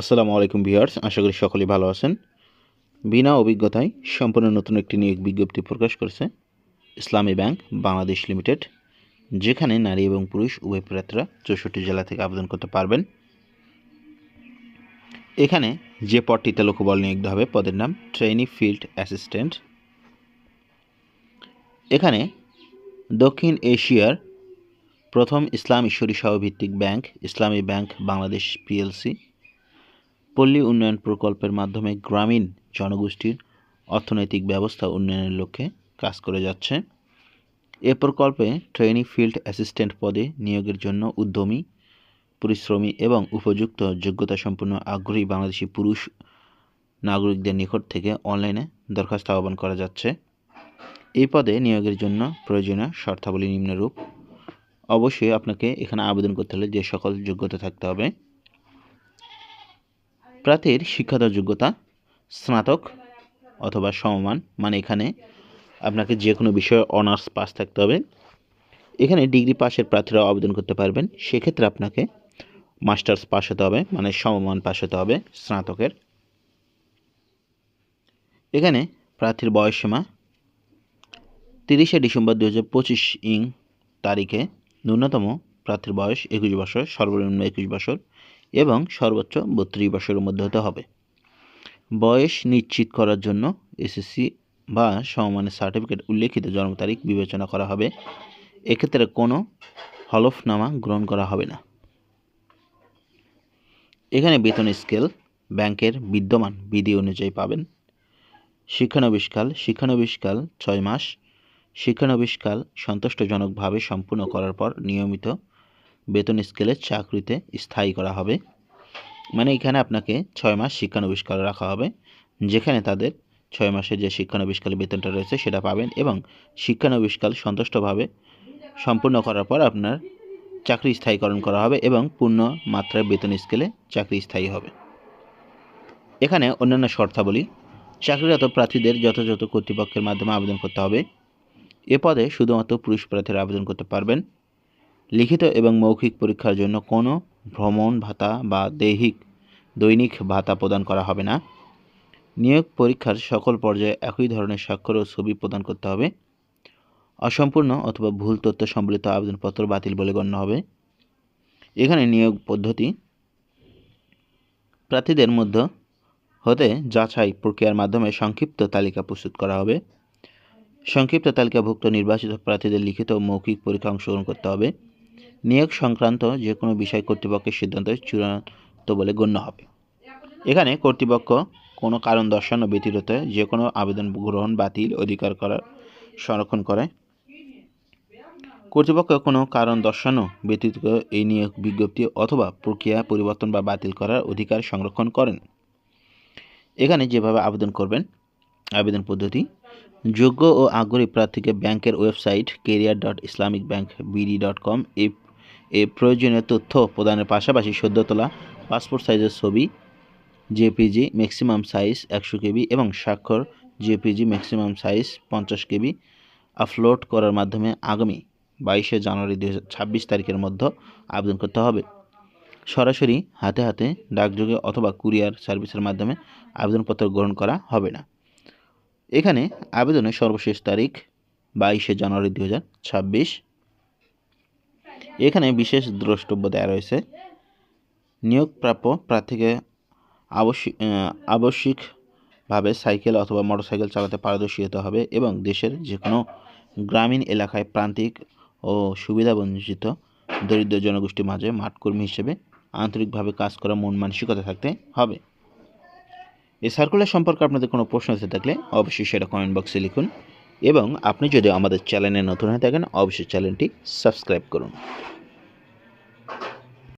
আসসালামু আলাইকুম ভিউয়ার্স, আশা করি সকলেই ভালো আছেন। বিনা অভিজ্ঞতায় সম্পূর্ণ নতুন একটি নিয়োগ বিজ্ঞপ্তি প্রকাশ করেছে ইসলামী ব্যাংক বাংলাদেশ লিমিটেড, যেখানে নারী এবং পুরুষ উভয় প্রার্থীরা চৌষট্টি জেলা থেকে আবেদন করতে পারবেন। এখানে যে পদটিতে লোকবল নিয়োগ হবে, পদের নাম ট্রেনি ফিল্ড অ্যাসিস্ট্যান্ট। এখানে দক্ষিণ এশিয়ার প্রথম ইসলাম ঈশ্বরী ভিত্তিক bank, Islami bank Bangladesh PLC পল্লী উন্নয়ন প্রকল্পের মাধ্যমে গ্রামীণ জনগোষ্ঠীর অর্থনৈতিক ব্যবস্থা উন্নয়নের লক্ষ্যে কাজ করে যাচ্ছে। এ প্রকল্পে ট্রেনি ফিল্ড অ্যাসিস্ট্যান্ট পদে নিয়োগের জন্য উদ্যমী, পরিশ্রমী এবং উপযুক্ত যোগ্যতা সম্পন্ন আগ্রহী বাংলাদেশি পুরুষ নাগরিকদের নিকট থেকে অনলাইনে দরখাস্ত আহ্বান করা যাচ্ছে। এই পদে নিয়োগের জন্য প্রয়োজনীয় শর্তাবলী নিম্নরূপ। অবশ্যই আপনাকে এখানে আবেদন করতে হলে যে সকল যোগ্যতা থাকতে হবে। প্রার্থীর শিক্ষাগত যোগ্যতা স্নাতক অথবা সমমান মানে এখানে আপনাকে যে কোনো বিষয়ে অনার্স পাস থাকতে হবে। এখানে ডিগ্রি পাশের প্রার্থীরাও আবেদন করতে পারবেন। সেক্ষেত্রে আপনাকে মাস্টার্স পাস হতে হবে মানে সমমান পাস হতে হবে স্নাতকের। এখানে প্রার্থীর বয়সসীমা তিরিশে ডিসেম্বর দু হাজার পঁচিশ ইং তারিখে ন্যূনতম প্রার্থীর বয়স একুশ বছর, সর্বনিম্ন একুশ বছর। এবং সর্বোচ্চ বত্রিশ বছরের মধ্যে হতে হবে। বয়স নিশ্চিত করার জন্য এসএসসি বা সমমানের সার্টিফিকেট উল্লেখিত জন্ম তারিখ বিবেচনা করা হবে। এক্ষেত্রে কোনো হলফনামা গ্রহণ করা হবে না। এখানে বেতন স্কেল ব্যাংকের বিদ্যমান বিধি অনুযায়ী পাবেন। শিক্ষানবিষ্কাল শিক্ষানবিষ্কাল ছয় মাস, শিক্ষানবিষ্কাল সন্তুষ্টজনকভাবে সম্পূর্ণ করার পর নিয়মিত বেতন স্কেলের চাকরিতে স্থায়ী করা হবে। মানে এখানে আপনাকে ছয় মাস শিক্ষানবিষ্কার রাখা হবে। যেখানে তাদের ছয় মাসের যে শিক্ষানবিষ্কাল বেতনটা রয়েছে সেটা পাবেন এবং শিক্ষানবিষ্কাল সন্তুষ্টভাবে সম্পূর্ণ করার পর আপনার চাকরি স্থায়ীকরণ করা হবে এবং পূর্ণ মাত্রায় বেতন স্কেলে চাকরি স্থায়ী হবে। এখানে অন্যান্য শর্তাবলী, চাকরিরত প্রার্থীদের যথাযথ কর্তৃপক্ষের মাধ্যমে আবেদন করতে হবে। এ পদে শুধুমাত্র পুরুষ প্রার্থীরা আবেদন করতে পারবেন। লিখিত এবং মৌখিক পরীক্ষার জন্য কোনো ভ্রমণ ভাতা বা দৈহিক, দৈনিক ভাতা প্রদান করা হবে না। নিয়োগ পরীক্ষার সকল পর্যায়ে একই ধরনের স্বাক্ষর ও ছবি প্রদান করতে হবে। অসম্পূর্ণ অথবা ভুল তথ্য সম্বলিত আবেদনপত্র বাতিল বলে গণ্য হবে। এখানে নিয়োগ পদ্ধতি প্রার্থীদের মধ্যে হতে যাচাই প্রক্রিয়ার মাধ্যমে সংক্ষিপ্ত তালিকা প্রস্তুত করা হবে। সংক্ষিপ্ত তালিকাভুক্ত নির্বাচিত প্রার্থীদের লিখিত মৌখিক পরীক্ষা অংশগ্রহণ করতে হবে। নিয়োগ সংক্রান্ত যে কোনো বিষয় কর্তৃপক্ষের সিদ্ধান্ত চূড়ান্ত বলে গণ্য হবে। এখানে কর্তৃপক্ষ কোনো কারণ দর্শানো ব্যতীত যে কোনো আবেদন গ্রহণ বাতিল অধিকার করার সংরক্ষণ করে। কর্তৃপক্ষ কোনো কারণ দর্শানো ব্যতীত এই নিয়োগ বিজ্ঞপ্তি অথবা প্রক্রিয়া পরিবর্তন বা বাতিল করার অধিকার সংরক্ষণ করেন। এখানে যেভাবে আবেদন করবেন, আবেদন পদ্ধতি, যোগ্য ও আগ্রহী প্রার্থীকে ব্যাংকের website career dot Islamic bank BD dot com এই এ প্রয়োজনীয় তথ্য প্রদানের পাশাপাশি সদ্য তোলা পাসপোর্ট সাইজের ছবি, জেপিজি ম্যাক্সিমাম সাইজ একশো কেবি এবং স্বাক্ষর জেপিজি ম্যাক্সিমাম সাইজ পঞ্চাশ কেবি আপলোড করার মাধ্যমে আগামী বাইশে জানুয়ারি দু ছাব্বিশ তারিখের মধ্যে আবেদন করতে হবে। সরাসরি হাতে হাতে ডাকযোগে অথবা কুরিয়ার সার্ভিসের মাধ্যমে আবেদনপত্র গ্রহণ করা হবে না। এখানে আবেদনের সর্বশেষ তারিখ বাইশে জানুয়ারি দু হাজার ছাব্বিশ। এখানে বিশেষ দ্রষ্টব্য দেওয়া রয়েছে। নিয়োগপ্রাপ্য প্রার্থীকে আবশ্যিক আবশ্যিকভাবে সাইকেল অথবা মোটরসাইকেল চালাতে পারদর্শী হতে হবে এবং দেশের যে কোনো গ্রামীণ এলাকায় প্রান্তিক ও সুবিধাবঞ্চিত দরিদ্র জনগোষ্ঠীর মাঝে মাঠকর্মী হিসেবে আন্তরিকভাবে কাজ করা মন মানসিকতা থাকতে হবে। এই সার্কুলার সম্পর্কে আপনাদের কোনো প্রশ্ন থাকলে অবশ্যই সেটা কমেন্ট বক্সে লিখুন। এবং আপনি যদি আমাদের চ্যানেলে নতুন হয়ে থাকেন অবশ্যই চ্যানেলটি সাবস্ক্রাইব করুন।